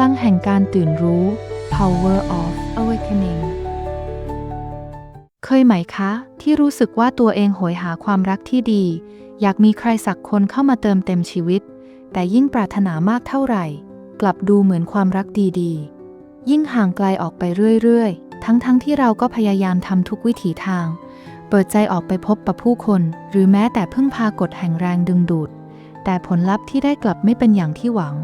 ลังแห่งการตื่นรู้ power of awakening เคยไหมคะ ที่รู้สึกว่าตัวเองโหยหาความรักที่ดี อยากมีใครสักคนเข้ามาเติมเต็มชีวิต แต่ยิ่งปรารถนามากเท่าไหร่ กลับดูเหมือนความรักดีๆ ยิ่งห่างไกลออกไปเรื่อยๆ ทั้งๆทที่เราก็พยายามทำทุกวิถีทาง เปิดใจออกไปพบปะผู้คน หรือแม้แต่พึ่งพากฎแห่งแรงดึงดูด แต่ผลลัพธ์ที่ได้กลับไม่เป็นอย่างที่หวัง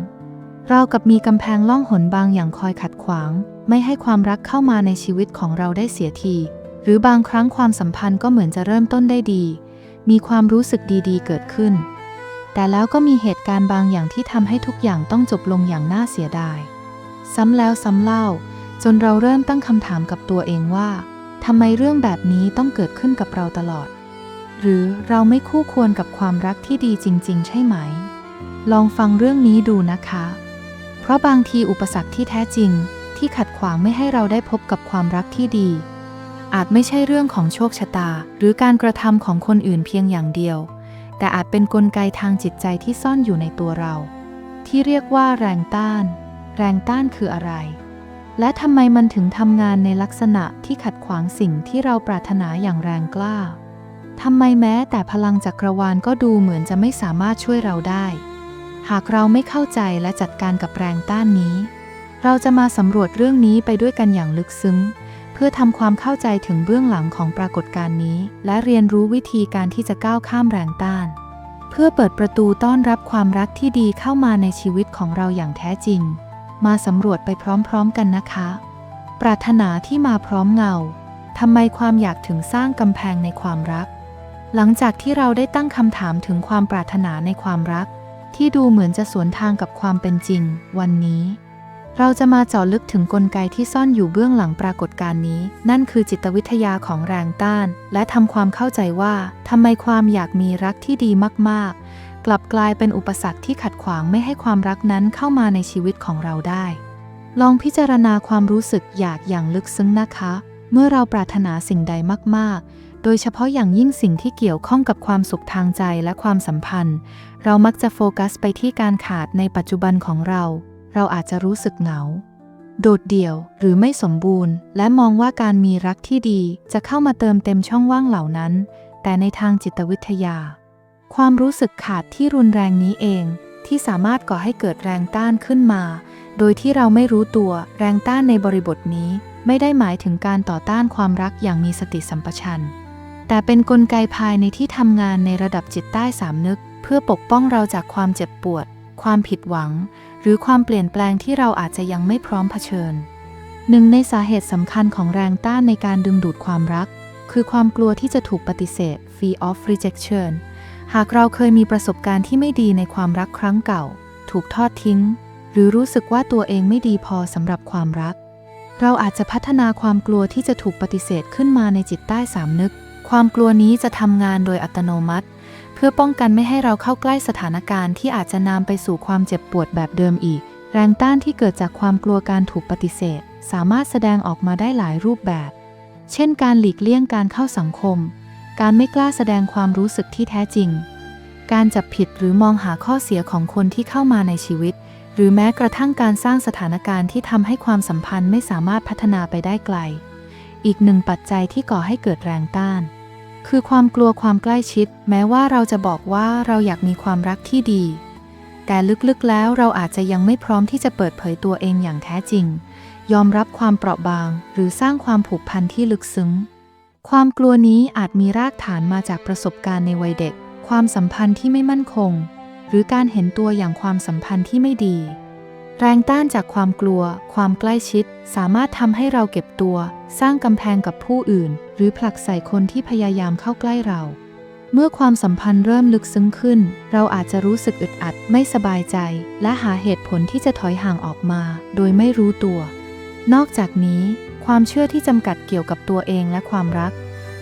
รากับมีกำแพงล่องหนบางอย่างคอยขัดขวาง ไม่ให้ความรักเข้ามาในชีวิตของเราได้เสียที หรือบางครั้งความสัมพันธ์ก็เหมือนจะเริ่มต้นได้ดี มีความรู้สึกดีๆ เกิดขึ้น แต่แล้วก็มีเหตุการณ์บางอย่างที่ทำให้ทุกอย่างต้องจบลงอย่างน่าเสียดาย ซ้ำแล้วซ้ำเล่า จนเราเริ่มตั้งคำถามกับตัวเองว่าทำไมเรื่องแบบนี้ต้องเกิดขึ้นกับเราตลอด หรือเราไม่คู่ควรกับความรักที่ดีจริง ๆ ใช่ไหม ลองฟังเรื่องนี้ดูนะคะ เพราะบางทีอุปสรรคที่แท้จริง ที่ขัดขวางไม่ให้เราได้พบกับความรักที่ดี อาจไม่ใช่เรื่องของโชคชะตา หรือการกระทำของคนอื่นเพียงอย่างเดียว แต่อาจเป็นนกลไกทางจิตใจที่ซ่อนอยู่ในตัวเรา ที่เรียกว่าแรงต้าน แรงต้านคืออะไร และทำไมมันถึงทำงานในลักษณะที่ขัดขวางสิ่งที่เราปรารถนาอย่างแรงกล้าทำไมแม้แต่พลังจักรวาลก็ดูเหมือนจะไม่สามารถช่วยเราได้ หากเราไม่เข้าใจและจัดการกับแรงต้านนี้ เราจะมาสำรวจเรื่องนี้ไปด้วยกันอย่างลึกซึ้ง เพื่อทำความเข้าใจถึงเบื้องหลังของปรากฏการณ์นี้ และเรียนรู้วิธีการที่จะก้าวข้ามแรงต้าน เพื่อเปิดประตูต้อนรับความรักที่ดีเข้ามาในชีวิตของเราอย่างแท้จริง มาสำรวจไปพร้อมๆกันนะคะ ปรารถนาที่มาพร้อมเงาทำไมความอยากถึงสร้างกำแพงในความรัก หลังจากที่เราได้ตั้งคำถามถึงความปรารถนาในความรัก ที่ดูเหมือนจะสวนทางกับความเป็นจริง วันนี้ เราจะมาเจาะลึกถึงกลไกที่ซ่อนอยู่เบื้องหลังปรากฏการณ์นี้ นั่นคือจิตวิทยาของแรงต้าน และทำความเข้าใจว่าทำไมความอยากมีรักที่ดีมากๆ กลับกลายเป็นอุปสรรคที่ขัดขวางไม่ให้ความรักนั้นเข้ามาในชีวิตของเราได้ ลองพิจารณาความรู้สึกอยากอย่างลึกซึ้งนะคะ เมื่อเราปรารถนาสิ่งใดมาก ๆ โดยเฉพาะอย่างยิ่งสิ่งที่เกี่ยวข้องกับความสุขทางใจและความสัมพันธ์ เรามักจะโฟกัสไปที่การขาดในปัจจุบันของเรา เราอาจจะรู้สึกเหงา โดดเดี่ยวหรือไม่สมบูรณ์ และมองว่าการมีรักที่ดีจะเข้ามาเติมเต็มช่องว่างเหล่านั้น แต่ในทางจิตวิทยา ความรู้สึกขาดที่รุนแรงนี้เอง ที่สามารถก่อให้เกิดแรงต้านขึ้นมา โดยที่เราไม่รู้ตัวแรงต้านในบริบทนี้ ไม่ได้หมายถึงการต่อต้านความรักอย่างมีสติสัมปชัญญะแต่เป็นนกลไกภายในที่ทำงานในระดับจิตใต้สามนึก เพื่อปกป้องเราจากความเจ็บปวด ความผิดหวัง หรือความเปลี่ยนแปลงที่เราอาจจะยังไม่พร้อมเผชิญ หนึ่งในสาเหตุสำคัญของแรงต้านในการดึงดูดความรัก คือความกลัวที่จะถูกปฏิเสธ fear of rejection หากเราเคยมีประสบการณ์ที่ไม่ดีในความรักครั้งเก่า ถูกทอดทิ้ง หรือรู้สึกว่าตัวเองไม่ดีพอสำหรับความรัก เราอาจจะพัฒนาความกลัวที่จะถูกปฏิเสธขึ้นมาในจิตใต้สามนึก ความกลัวนี้จะทำงานโดยอัตโนมัติ เพื่อป้องกันไม่ให้เราเข้าใกล้สถานการณ์ที่อาจจะนำไปสู่ความเจ็บปวดแบบเดิมอีก แรงต้านที่เกิดจากความกลัวการถูกปฏิเสธ สามารถแสดงออกมาได้หลายรูปแบบ เช่น การหลีกเลี่ยงการเข้าสังคม การไม่กล้าแสดงความรู้สึกที่แท้จริง การจับผิดหรือมองหาข้อเสียของคนที่เข้ามาในชีวิต หรือแม้กระทั่งการสร้างสถานการณ์ที่ทำให้ความสัมพันธ์ไม่สามารถพัฒนาไปได้ไกล อีกหนึ่งปัจจัยที่ก่อให้เกิดแรงต้าน คือความกลัวความใกล้ชิด แม้ว่าเราจะบอกว่าเราอยากมีความรักที่ดี แต่ลึกๆแล้วเราอาจจะยังไม่พร้อมที่จะเปิดเผยตัวเองอย่างแท้จริง ยอมรับความเปราะบาง หรือสร้างความผูกพันที่ลึกซึ้ง ความกลัวนี้อาจมีรากฐานมาจากประสบการณ์ในวัยเด็ก ความสัมพันธ์ที่ไม่มั่นคง หรือการเห็นตัวอย่างความสัมพันธ์ที่ไม่ดี แรงต้านจากความกลัว ความใกล้ชิด สามารถทำให้เราเก็บตัว สร้างกำแพงกับผู้อื่น หรือผลักใส่คนที่พยายามเข้าใกล้เรา เมื่อความสัมพันธ์เริ่มลึกซึ้งขึ้น เราอาจจะรู้สึกอึดอัด ไม่สบายใจ และหาเหตุผลที่จะถอยห่างออกมา โดยไม่รู้ตัว นอกจากนี้ ความเชื่อที่จำกัดเกี่ยวกับตัวเองและความรัก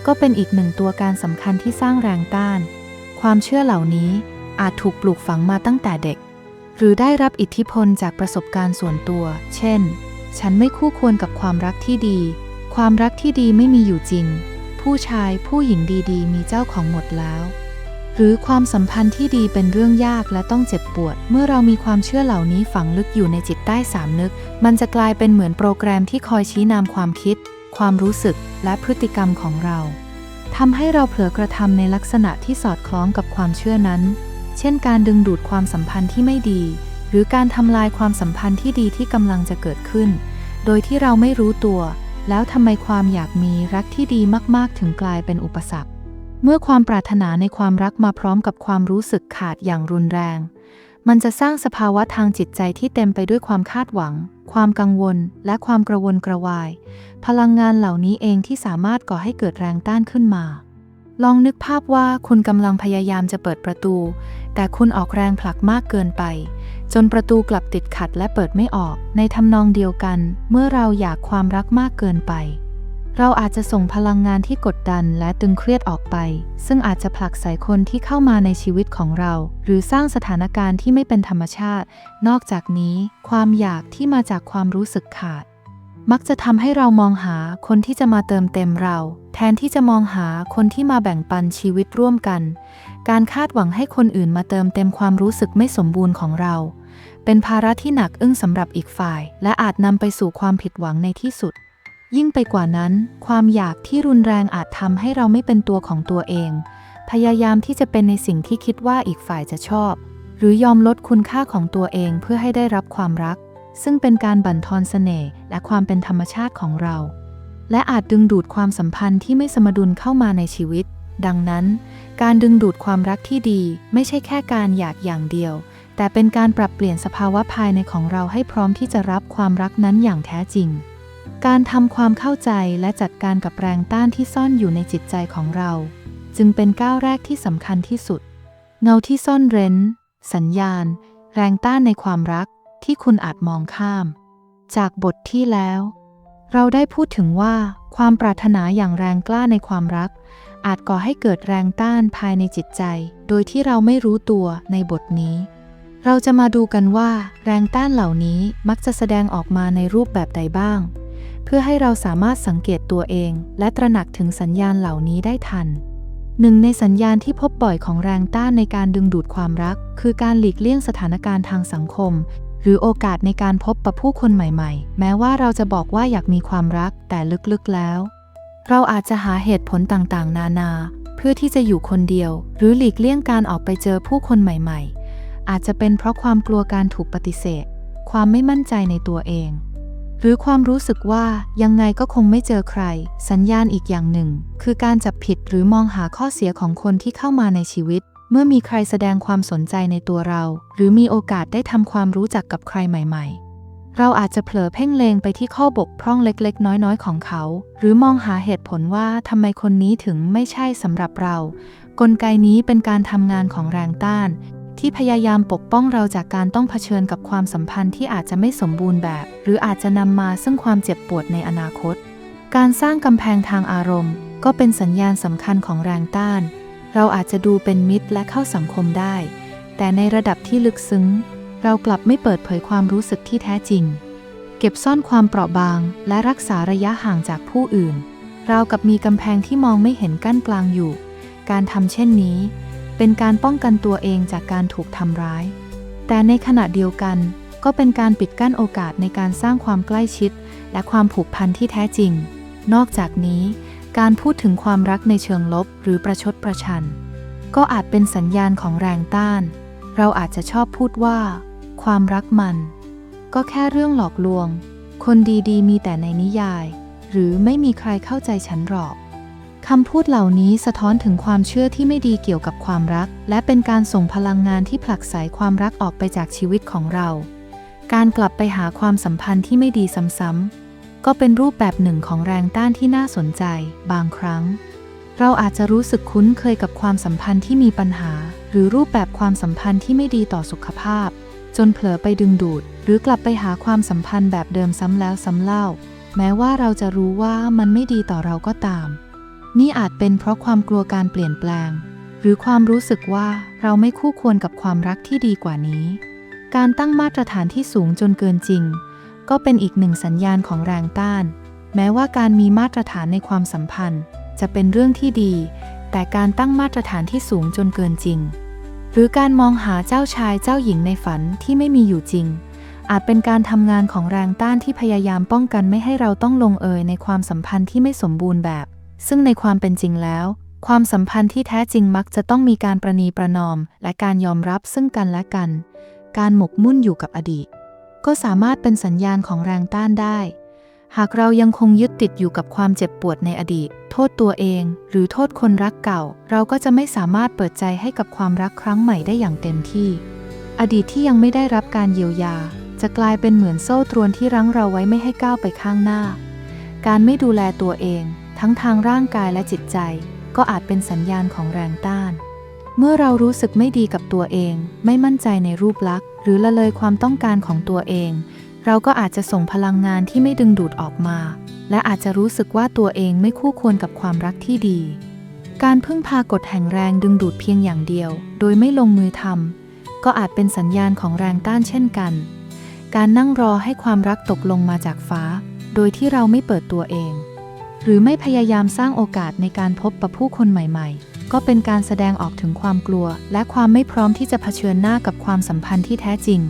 ก็เป็นอีกหนึ่งตัวการสำคัญที่สร้างแรงต้าน ความเชื่อเหล่านี้อาจถูกปลูกฝังมาตั้งแต่เด็ก หรือได้รับอิทธิพลจากประสบการณ์ส่วนตัว เช่น ฉันไม่คู่ควรกับความรักที่ดี ความรักที่ดีไม่มีอยู่จริง ผู้ชายผู้หญิงดีๆ มีเจ้าของหมดแล้ว หรือความสัมพันธ์ที่ดีเป็นเรื่องยากและต้องเจ็บปวด เมื่อเรามีความเชื่อเหล่านี้ฝังลึกอยู่ในจิตใต้สามนึก มันจะกลายเป็นเหมือนโปรแกรมที่คอยชี้นำความคิด ความรู้สึก และพฤติกรรมของเราทำให้เราเผลอกระทำในลักษณะที่สอดคล้องกับความเชื่อนั้น เช่นการดึงดูดความสัมพันธ์ที่ไม่ดี หรือการทำลายความสัมพันธ์ที่ดีที่กำลังจะเกิดขึ้น โดยที่เราไม่รู้ตัว แล้วทำไมความอยากมีรักที่ดีมากๆ ถึงกลายเป็นอุปสรรค เมื่อความปรารถนาในความรักมาพร้อมกับความรู้สึกขาดอย่างรุนแรง มันจะสร้างสภาวะทางจิตใจที่เต็มไปด้วยความคาดหวัง ความกังวล และความกระวนกระวาย พลังงานเหล่านี้เองที่สามารถก่อให้เกิดแรงต้านขึ้นมา ลองนึกภาพว่าคุณกำลังพยายามจะเปิดประตู แต่คุณออกแรงผลักมากเกินไป จนประตูกลับติดขัดและเปิดไม่ออก ในทำนองเดียวกัน เมื่อเราอยากความรักมากเกินไป เราอาจจะส่งพลังงานที่กดดันและตึงเครียดออกไป ซึ่งอาจจะผลักใส่คนที่เข้ามาในชีวิตของเรา หรือสร้างสถานการณ์ที่ไม่เป็นธรรมชาติ นอกจากนี้ ความอยากที่มาจากความรู้สึกขาด มักจะทำให้เรามองหาคนที่จะมาเติมเต็มเรา แทนที่จะมองหาคนที่มาแบ่งปันชีวิตร่วมกัน การคาดหวังให้คนอื่นมาเติมเต็มความรู้สึกไม่สมบูรณ์ของเรา เป็นภาระที่หนักอึ้งสำหรับอีกฝ่าย และอาจนำไปสู่ความผิดหวังในที่สุด ยิ่งไปกว่านั้น ความอยากที่รุนแรงอาจทำให้เราไม่เป็นตัวของตัวเอง พยายามที่จะเป็นในสิ่งที่คิดว่าอีกฝ่ายจะชอบ หรือยอมลดคุณค่าของตัวเองเพื่อให้ได้รับความรัก ซึ่งเป็นการบั่นทอนเสน่ห์และความเป็นธรรมชาติของเรา และอาจดึงดูดความสัมพันธ์ที่ไม่สมดุลเข้ามาในชีวิต ดังนั้น การดึงดูดความรักที่ดี ไม่ใช่แค่การอยากอย่างเดียว แต่เป็นการปรับเปลี่ยนสภาวะภายในของเราให้พร้อมที่จะรับความรักนั้นอย่างแท้จริง การทำความเข้าใจและจัดการกับแรงต้านที่ซ่อนอยู่ในจิตใจของเรา จึงเป็นก้าวแรกที่สำคัญที่สุด เงาที่ซ่อนเร้น สัญญาณ แรงต้านในความรัก ที่คุณอาจมองข้าม จากบทที่แล้ว เราได้พูดถึงว่าความปรารถนาอย่างแรงกล้าในความรัก อาจก่อให้เกิดแรงต้านภายในจิตใจ โดยที่เราไม่รู้ตัวในบทนี้ เราจะมาดูกันว่า แรงต้านเหล่านี้มักจะแสดงออกมาในรูปแบบใดบ้าง เพื่อให้เราสามารถสังเกตตัวเอง และตระหนักถึงสัญญาณเหล่านี้ได้ทันหนึ่งในสัญญาณที่พบบ่อยของแรงต้านในการดึงดูดความรัก คือการหลีกเลี่ยงสถานการณ์ทางสังคม หรือโอกาสในการพบปะผู้คนใหม่ๆ แม้ว่าเราจะบอกว่าอยากมีความรักแต่ลึกๆแล้ว เราอาจจะหาเหตุผลต่างๆ นานา เพื่อที่จะอยู่คนเดียว หรือหลีกเลี่ยงการออกไปเจอผู้คนใหม่ๆ อาจจะเป็นเพราะความกลัวการถูกปฏิเสธ ความไม่มั่นใจในตัวเอง หรือความรู้สึกว่ายังไงก็คงไม่เจอใคร สัญญาณอีกอย่างหนึ่ง คือการจับผิดหรือมองหาข้อเสียของคนที่เข้ามาในชีวิต เมื่อมีใครแสดงความสนใจในตัวเรา หรือมีโอกาสได้ทำความรู้จักกับใครใหม่ๆ เราอาจจะเผลอเพ่งเลงไปที่ข้อบกพร่องเล็กๆ น้อยๆ ของเขา หรือมองหาเหตุผลว่าทำไมคนนี้ถึงไม่ใช่สำหรับเรา กลไกนี้เป็นการทำงานของแรงต้าน ที่พยายามปกป้องเราจากการต้องเผชิญกับความสัมพันธ์ที่อาจจะไม่สมบูรณ์แบบ หรืออาจจะนำมาซึ่งความเจ็บปวดในอนาคต การสร้างกำแพงทางอารมณ์ ก็เป็นสัญญาณสำคัญของแรงต้าน เราอาจจะดูเป็นมิตรและเข้าสังคมได้ แต่ในระดับที่ลึกซึ้ง เรากลับไม่เปิดเผยความรู้สึกที่แท้จริง เก็บซ่อนความเปราะบางและรักษาระยะห่างจากผู้อื่นราวกับมีกำแพงที่มองไม่เห็นกั้นกลางอยู่ การทำเช่นนี้ เป็นการป้องกันตัวเองจากการถูกทำร้าย แต่ในขณะเดียวกัน ก็เป็นการปิดกั้นโอกาสในการสร้างความใกล้ชิด และความผูกพันที่แท้จริง นอกจากนี้ การพูดถึงความรักในเชิงลบหรือประชดประชัน ก็อาจเป็นสัญญาณของแรงต้าน เราอาจจะชอบพูดว่า ความรักมัน ก็แค่เรื่องหลอกลวง คนดีๆ มีแต่ในนิยาย หรือไม่มีใครเข้าใจฉันหรอกคำพูดเหล่านี้สะท้อนถึงความเชื่อที่ไม่ดีเกี่ยวกับความรัก และเป็นการส่งพลังงานที่ผลักไสความรักออกไปจากชีวิตของเรา การกลับไปหาความสัมพันธ์ที่ไม่ดีซ้ำๆ ก็เป็นรูปแบบหนึ่งของแรงต้านที่น่าสนใจ บางครั้ง เราอาจจะรู้สึกคุ้นเคยกับความสัมพันธ์ที่มีปัญหา หรือรูปแบบความสัมพันธ์ที่ไม่ดีต่อสุขภาพ จนเผลอไปดึงดูด หรือกลับไปหาความสัมพันธ์แบบเดิมซ้ำแล้วซ้ำเล่า แม้ว่าเราจะรู้ว่ามันไม่ดีต่อเราก็ตาม นี่อาจเป็นเพราะความกลัวการเปลี่ยนแปลง หรือความรู้สึกว่าเราไม่คู่ควรกับความรักที่ดีกว่านี้ การตั้งมาตรฐานที่สูงจนเกินจริง ก็เป็นอีกหนึ่งสัญญาณของแรงต้าน แม้ว่าการมีมาตรฐานในความสัมพันธ์ จะเป็นเรื่องที่ดี แต่การตั้งมาตรฐานที่สูงจนเกินจริง หรือการมองหาเจ้าชายเจ้าหญิงในฝันที่ไม่มีอยู่จริง อาจเป็นการทำงานของแรงต้านที่พยายามป้องกันไม่ให้เราต้องลงเอยในความสัมพันธ์ที่ไม่สมบูรณ์แบบ ซึ่งในความเป็นจริงแล้ว ความสัมพันธ์ที่แท้จริงมักจะต้องมีการประนีประนอม และการยอมรับซึ่งกันและกัน การหมกมุ่นอยู่กับอดีต ก็สามารถเป็นสัญญาณของแรงต้านได้ หากเรายังคงยึดติดอยู่กับความเจ็บปวดในอดีต โทษตัวเอง หรือโทษคนรักเก่า เราก็จะไม่สามารถเปิดใจให้กับความรักครั้งใหม่ได้อย่างเต็มที่ อดีตที่ยังไม่ได้รับการเยียวยา จะกลายเป็นเหมือนโซ่ตรวนที่รั้งเราไว้ไม่ให้ก้าวไปข้างหน้า การไม่ดูแลตัวเอง ทั้งทางร่างกายและจิตใจ ก็อาจเป็นสัญญาณของแรงต้าน เมื่อเรารู้สึกไม่ดีกับตัวเอง ไม่มั่นใจในรูปลักษณ์ หรือละเลยความต้องการของตัวเอง เราก็อาจจะส่งพลังงานที่ไม่ดึงดูดออกมา และอาจจะรู้สึกว่าตัวเองไม่คู่ควรกับความรักที่ดี การพึ่งพากฎแห่งแรงดึงดูดเพียงอย่างเดียว โดยไม่ลงมือทำก็อาจเป็นสัญญาณของแรงต้านเช่นกัน การนั่งรอให้ความรักตกลงมาจากฟ้า โดยที่เราไม่เปิดตัวเอง หรือไม่พยายามสร้างโอกาสในการพบปะผู้คนใหม่ ๆ ก็เป็นการแสดงออกถึงความกลัว และความไม่พร้อมที่จะเผชิญหน้ากับความสัมพันธ์ที่แท้จริง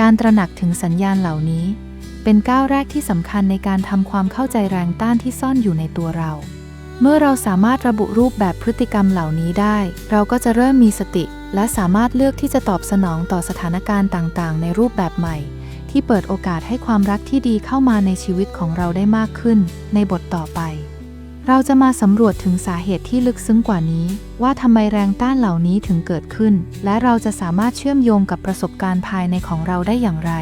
การตระหนักถึงสัญญาณเหล่านี้ เป็นก้าวแรกที่สำคัญในการทำความเข้าใจแรงต้านที่ซ่อนอยู่ในตัวเรา เมื่อเราสามารถระบุรูปแบบพฤติกรรมเหล่านี้ได้ เราก็จะเริ่มมีสติ และสามารถเลือกที่จะตอบสนองต่อสถานการณ์ต่างๆ ในรูปแบบใหม่ ที่เปิดโอกาสให้ความรักที่ดีเข้ามาในชีวิตของเราได้มากขึ้น ในบทต่อไป เราจะมาสำรวจถึงสาเหตุที่ลึกซึ้งกว่านี้ ว่าทำไมแรงต้านเหล่านี้ถึงเกิดขึ้น และเราจะสามารถเชื่อมโยงกับประสบการณ์ภายในของเราได้อย่างไร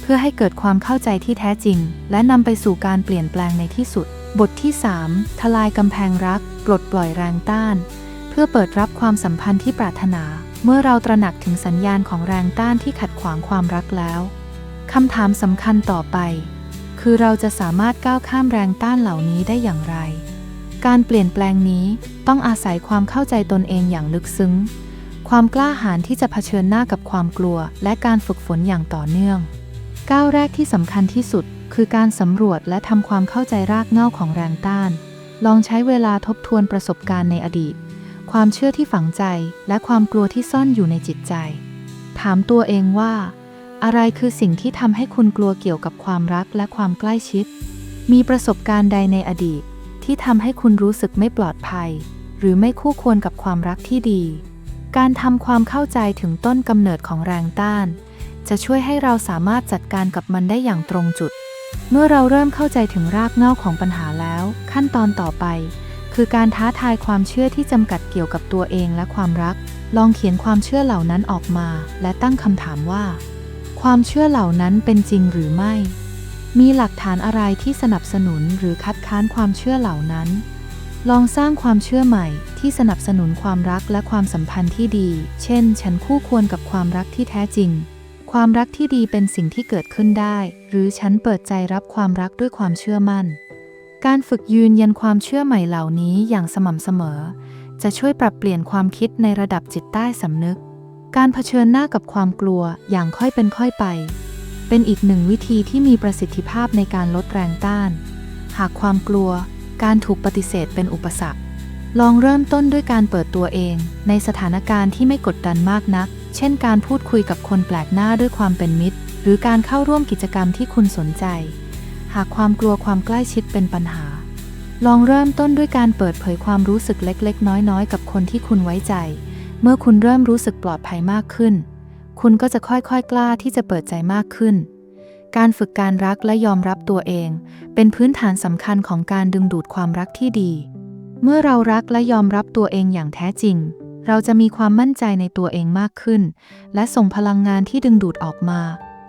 เพื่อให้เกิดความเข้าใจที่แท้จริง และนำไปสู่การเปลี่ยนแปลงในที่สุด บทที่ 3 ทลายกำแพงรักปลดปล่อยแรงต้าน เพื่อเปิดรับความสัมพันธ์ที่ปรารถนา เมื่อเราตระหนักถึงสัญญาณของแรงต้านที่ขัดขวางความรักแล้วคำถามสำคัญต่อไป คือเราจะสามารถก้าวข้ามแรงต้านเหล่านี้ได้อย่างไร การเปลี่ยนแปลงนี้ต้องอาศัยความเข้าใจตนเองอย่างลึกซึ้ง ความกล้าหาญที่จะเผชิญหน้ากับความกลัว และการฝึกฝนอย่างต่อเนื่อง ก้าวแรกที่สำคัญที่สุด คือการสำรวจและทำความเข้าใจรากเหง้าของแรงต้าน ลองใช้เวลาทบทวนประสบการณ์ในอดีต ความเชื่อที่ฝังใจ และความกลัวที่ซ่อนอยู่ในจิตใจ ถามตัวเองว่า อะไรคือสิ่งที่ทำให้คุณกลัวเกี่ยวกับความรักและความใกล้ชิด มีประสบการณ์ใดในอดีต ที่ทำให้คุณรู้สึกไม่ปลอดภัย หรือไม่คู่ควรกับความรักที่ดี การทำความเข้าใจถึงต้นกำเนิดของแรงต้าน จะช่วยให้เราสามารถจัดการกับมันได้อย่างตรงจุด เมื่อเราเริ่มเข้าใจถึงรากเหง้าของปัญหาแล้ว ขั้นตอนต่อไป คือการท้าทายความเชื่อที่จำกัดเกี่ยวกับตัวเองและความรัก ลองเขียนความเชื่อเหล่านั้นออกมา และตั้งคำถามว่า ความเชื่อเหล่านั้นเป็นจริงหรือไม่ มีหลักฐานอะไรที่สนับสนุนหรือคัดค้านความเชื่อเหล่านั้น ลองสร้างความเชื่อใหม่ที่สนับสนุนความรักและความสัมพันธ์ที่ดี เช่น ฉันคู่ควรกับความรักที่แท้จริง ความรักที่ดีเป็นสิ่งที่เกิดขึ้นได้ หรือฉันเปิดใจรับความรักด้วยความเชื่อมั่น การฝึกยืนยันความเชื่อใหม่เหล่านี้อย่างสม่ำเสมอ จะช่วยปรับเปลี่ยนความคิดในระดับจิตใต้สำนึก การเผชิญหน้ากับความกลัวอย่างค่อยเป็นค่อยไป เป็นอีกหนึ่งวิธีที่มีประสิทธิภาพในการลดแรงต้าน หากความกลัว การถูกปฏิเสธเป็นอุปสรรค ลองเริ่มต้นด้วยการเปิดตัวเอง ในสถานการณ์ที่ไม่กดดันมากนัก เช่นการพูดคุยกับคนแปลกหน้าด้วยความเป็นมิตร หรือการเข้าร่วมกิจกรรมที่คุณสนใจ หากความกลัวความใกล้ชิดเป็นปัญหา ลองเริ่มต้นด้วยการเปิดเผยความรู้สึกเล็ก ๆ น้อยๆ กับคนที่คุณไว้ใจ เมื่อคุณเริ่มรู้สึกปลอดภัยมากขึ้น คุณก็จะค่อยๆกล้าที่จะเปิดใจมากขึ้น การฝึกการรักและยอมรับตัวเอง เป็นพื้นฐานสำคัญของการดึงดูดความรักที่ดี เมื่อเรารักและยอมรับตัวเองอย่างแท้จริง เราจะมีความมั่นใจในตัวเองมากขึ้น และส่งพลังงานที่ดึงดูดออกมา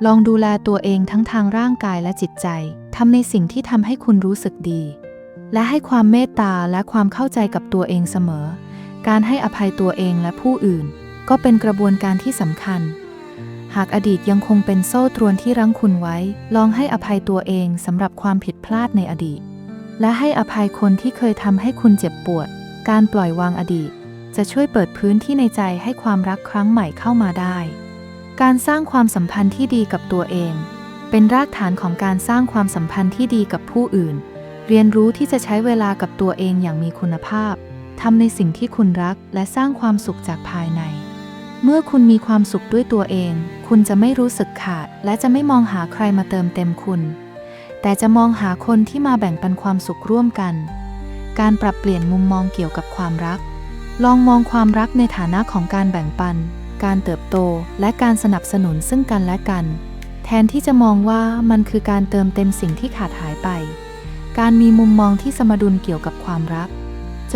ลองดูแลตัวเองทั้งทางร่างกายและจิตใจทำในสิ่งที่ทำให้คุณรู้สึกดี และให้ความเมตตาและความเข้าใจกับตัวเองเสมอ การให้อภัยตัวเองและผู้อื่น ก็เป็นกระบวนการที่สำคัญ หากอดีตยังคงเป็นโซ่ตรวนที่รั้งคุณไว้ ลองให้อภัยตัวเองสำหรับความผิดพลาดในอดีต และให้อภัยคนที่เคยทำให้คุณเจ็บปวด การปล่อยวางอดีต จะช่วยเปิดพื้นที่ในใจให้ความรักครั้งใหม่เข้ามาได้ การสร้างความสัมพันธ์ที่ดีกับตัวเอง เป็นรากฐานของการสร้างความสัมพันธ์ที่ดีกับผู้อื่น เรียนรู้ที่จะใช้เวลากับตัวเองอย่างมีคุณภาพ ทำในสิ่งที่คุณรักและสร้างความสุขจากภายใน เมื่อคุณมีความสุขด้วยตัวเอง คุณจะไม่รู้สึกขาด และจะไม่มองหาใครมาเติมเต็มคุณ แต่จะมองหาคนที่มาแบ่งปันความสุขร่วมกัน การปรับเปลี่ยนมุมมองเกี่ยวกับความรัก ลองมองความรักในฐานะของการแบ่งปัน การเติบโต และการสนับสนุนซึ่งกันและกัน แทนที่จะมองว่ามันคือการเติมเต็มสิ่งที่ขาดหายไป การมีมุมมองที่สมดุลเกี่ยวกับความรัก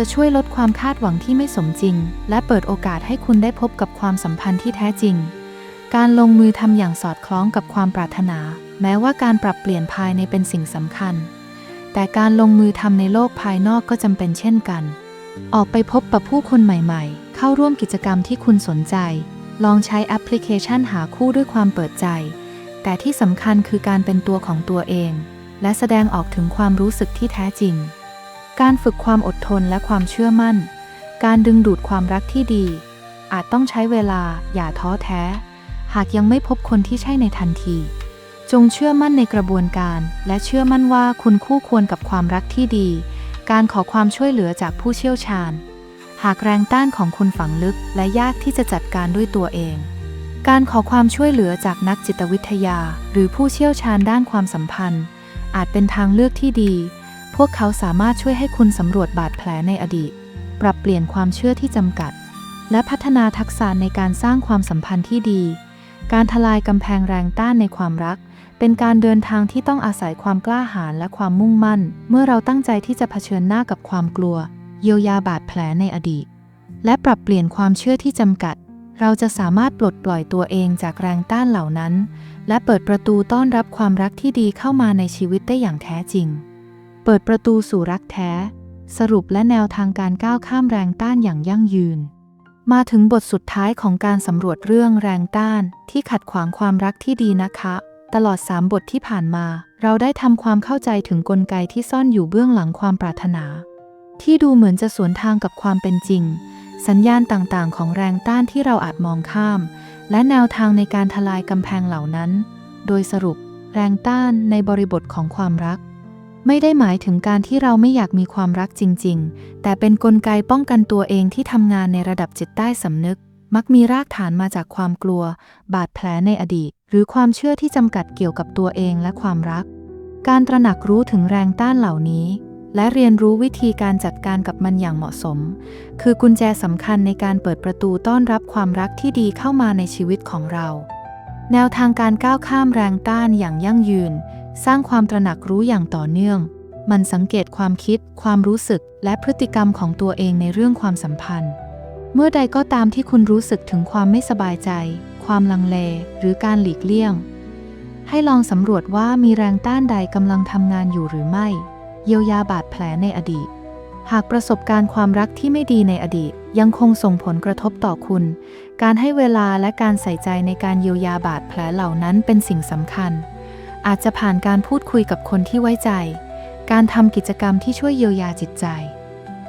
จะช่วยลดความคาดหวังที่ไม่สมจริง และเปิดโอกาสให้คุณได้พบกับความสัมพันธ์ที่แท้จริง การลงมือทำอย่างสอดคล้องกับความปรารถนา แม้ว่าการปรับเปลี่ยนภายในเป็นสิ่งสำคัญ แต่การลงมือทำในโลกภายนอกก็จำเป็นเช่นกัน ออกไปพบกับผู้คนใหม่ๆ เข้าร่วมกิจกรรมที่คุณสนใจ ลองใช้แอปพลิเคชันหาคู่ด้วยความเปิดใจ แต่ที่สำคัญคือการเป็นตัวของตัวเอง และแสดงออกถึงความรู้สึกที่แท้จริง การฝึกความอดทนและความเชื่อมั่น การดึงดูดความรักที่ดี อาจต้องใช้เวลาอย่าท้อแท้ หากยังไม่พบคนที่ใช่ในทันที จงเชื่อมั่นในกระบวนการ และเชื่อมั่นว่าคุณคู่ควรกับความรักที่ดี การขอความช่วยเหลือจากผู้เชี่ยวชาญ หากแรงต้านของคุณฝังลึกและยากที่จะจัดการด้วยตัวเอง การขอความช่วยเหลือจากนักจิตวิทยา หรือผู้เชี่ยวชาญด้านความสัมพันธ์ อาจเป็นทางเลือกที่ดี พวกเขาสามารถช่วยให้คุณสำรวจบาดแผลในอดีต ปรับเปลี่ยนความเชื่อที่จำกัด และพัฒนาทักษะในการสร้างความสัมพันธ์ที่ดี การทลายกำแพงแรงต้านในความรัก เป็นการเดินทางที่ต้องอาศัยความกล้าหาญและความมุ่งมั่น เมื่อเราตั้งใจที่จะเผชิญหน้ากับความกลัว เยียวยาบาดแผลในอดีต และปรับเปลี่ยนความเชื่อที่จำกัด เราจะสามารถปลดปล่อยตัวเองจากแรงต้านเหล่านั้น และเปิดประตูต้อนรับความรักที่ดีเข้ามาในชีวิตได้อย่างแท้จริง เปิดประตูสู่รักแท้ สรุปและแนวทางการก้าวข้ามแรงต้านอย่างยั่งยืน มาถึงบทสุดท้ายของการสำรวจเรื่องแรงต้านที่ขัดขวางความรักที่ดีนะคะ ตลอด 3 บทที่ผ่านมา เราได้ทำความเข้าใจถึงกลไกที่ซ่อนอยู่เบื้องหลังความปรารถนา ที่ดูเหมือนจะสวนทางกับความเป็นจริง สัญญาณต่างๆ ของแรงต้านที่เราอาจมองข้าม และแนวทางในการทลายกำแพงเหล่านั้น โดยสรุปแรงต้านในบริบทของความรัก ไม่ได้หมายถึงการที่เราไม่อยากมีความรักจริง ๆ แต่เป็นนกลไกป้องกันตัวเองที่ทำงานในระดับจิตใต้สำนึก มักมีรากฐานมาจากความกลัว บาดแผลในอดีต หรือความเชื่อที่จำกัดเกี่ยวกับตัวเองและความรัก การตระหนักรู้ถึงแรงต้านเหล่านี้ และเรียนรู้วิธีการจัดการกับมันอย่างเหมาะสม คือกุญแจสำคัญในการเปิดประตูต้อนรับความรักที่ดีเข้ามาในชีวิตของเรา แนวทางการก้าวข้ามแรงต้านอย่างยั่งยืน สร้างความตระหนักรู้อย่างต่อเนื่อง มันสังเกตความคิด ความรู้สึก และพฤติกรรมของตัวเองในเรื่องความสัมพันธ์ เมื่อใดก็ตามที่คุณรู้สึกถึงความไม่สบายใจ ความลังเล หรือการหลีกเลี่ยง ให้ลองสำรวจว่ามีแรงต้านใดกำลังทำงานอยู่หรือไม่ เยียวยาบาดแผลในอดีต หากประสบการณ์ความรักที่ไม่ดีในอดีตยังคงส่งผลกระทบต่อคุณ การให้เวลาและการใส่ใจในการเยียวยาบาดแผลเหล่านั้นเป็นสิ่งสำคัญ อาจจะผ่านการพูดคุยกับคนที่ไว้ใจ การทำกิจกรรมที่ช่วยเยียวยาจิตใจ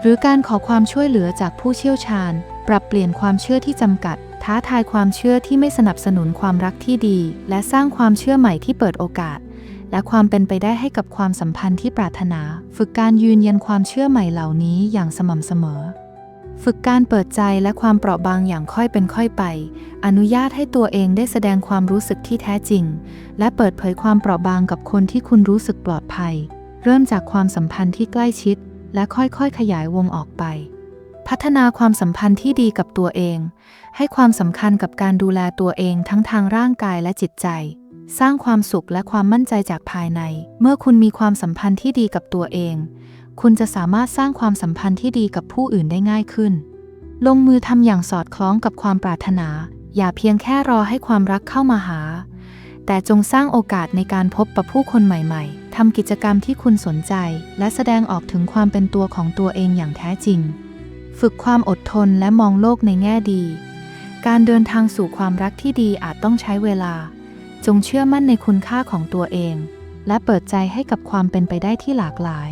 หรือการขอความช่วยเหลือจากผู้เชี่ยวชาญ ปรับเปลี่ยนความเชื่อที่จำกัด ท้าทายความเชื่อที่ไม่สนับสนุนความรักที่ดี และสร้างความเชื่อใหม่ที่เปิดโอกาส และความเป็นไปได้ให้กับความสัมพันธ์ที่ปรารถนา ฝึกการยืนยันความเชื่อใหม่เหล่านี้อย่างสม่ำเสมอ ฝึกการเปิดใจและความเปราะบางอย่างค่อยเป็นค่อยไป อนุญาตให้ตัวเองได้แสดงความรู้สึกที่แท้จริง และเปิดเผยความเปราะบางกับคนที่คุณรู้สึกปลอดภัย เริ่มจากความสัมพันธ์ที่ใกล้ชิด และค่อยๆ ขยายวงออกไป พัฒนาความสัมพันธ์ที่ดีกับตัวเอง ให้ความสำคัญกับการดูแลตัวเองทั้งทางร่างกายและจิตใจ สร้างความสุขและความมั่นใจจากภายใน เมื่อคุณมีความสัมพันธ์ที่ดีกับตัวเอง คุณจะสามารถสร้างความสัมพันธ์ที่ดีกับผู้อื่นได้ง่ายขึ้น ลงมือทำอย่างสอดคล้องกับความปรารถนา อย่าเพียงแค่รอให้ความรักเข้ามาหา แต่จงสร้างโอกาสในการพบปะผู้คนใหม่ๆทำกิจกรรมที่คุณสนใจ และแสดงออกถึงความเป็นตัวของตัวเองอย่างแท้จริง ฝึกความอดทนและมองโลกในแง่ดี การเดินทางสู่ความรักที่ดีอาจต้องใช้เวลา จงเชื่อมั่นในคุณค่าของตัวเอง และเปิดใจให้กับความเป็นไปได้ที่หลากหลาย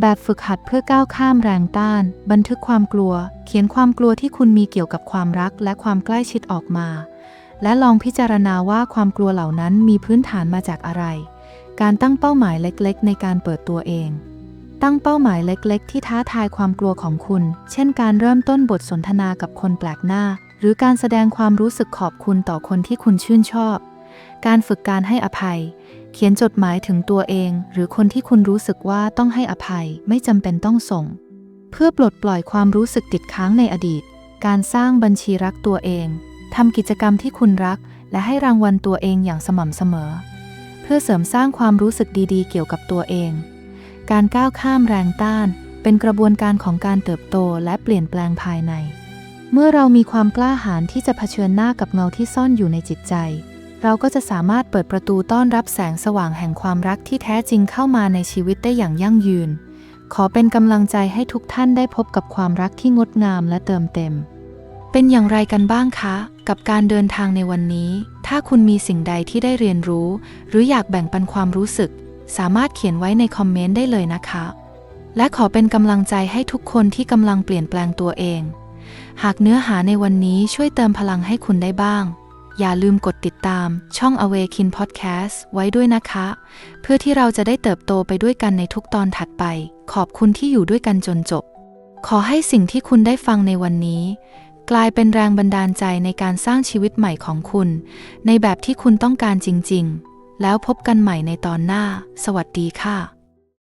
แบบฝึกหัดเพื่อก้าวข้ามแรงต้าน บันทึกความกลัว เขียนความกลัวที่คุณมีเกี่ยวกับความรักและความใกล้ชิดออกมา และลองพิจารณาว่าความกลัวเหล่านั้นมีพื้นฐานมาจากอะไร การตั้งเป้าหมายเล็กๆ ในการเปิดตัวเอง ตั้งเป้าหมายเล็กๆ ที่ท้าทายความกลัวของคุณ เช่น การเริ่มต้นบทสนทนากับคนแปลกหน้า หรือการแสดงความรู้สึกขอบคุณต่อคนที่คุณชื่นชอบ การฝึกการให้อภัย เขียนจดหมายถึงตัวเอง หรือคนที่คุณรู้สึกว่าต้องให้อภัยไม่จำเป็นต้องส่ง เพื่อปลดปล่อยความรู้สึกติดค้างในอดีต การสร้างบัญชีรักตัวเองทำกิจกรรมที่คุณรัก และให้รางวัลตัวเองอย่างสม่ำเสมอ เพื่อเสริมสร้างความรู้สึกดีๆ เกี่ยวกับตัวเอง การก้าวข้ามแรงต้าน เป็นกระบวนการของการเติบโตและเปลี่ยนแปลงภายใน เมื่อเรามีความกล้าหาญที่จะเผชิญหน้ากับเงาที่ซ่อนอยู่ในจิตใจ เราก็จะสามารถเปิดประตูต้อนรับแสงสว่างแห่งความรักที่แท้จริงเข้ามาในชีวิตได้อย่างยั่งยืน ขอเป็นกำลังใจให้ทุกท่านได้พบกับความรักที่งดงามและเติมเต็ม เป็นอย่างไรกันบ้างคะ กับการเดินทางในวันนี้ ถ้าคุณมีสิ่งใดที่ได้เรียนรู้ หรืออยากแบ่งปันความรู้สึก สามารถเขียนไว้ในคอมเมนต์ได้เลยนะคะ และขอเป็นกำลังใจให้ทุกคนที่กำลังเปลี่ยนแปลงตัวเอง หากเนื้อหาในวันนี้ช่วยเติมพลังให้คุณได้บ้าง อย่าลืมกดติดตามช่อง Awaken Podcast ไว้ด้วยนะคะ เพื่อที่เราจะได้เติบโตไปด้วยกันในทุกตอนถัดไป ขอบคุณที่อยู่ด้วยกันจนจบ ขอให้สิ่งที่คุณได้ฟังในวันนี้ กลายเป็นแรงบันดาลใจในการสร้างชีวิตใหม่ของคุณ ในแบบที่คุณต้องการจริง ๆ แล้วพบกันใหม่ในตอนหน้า สวัสดีค่ะ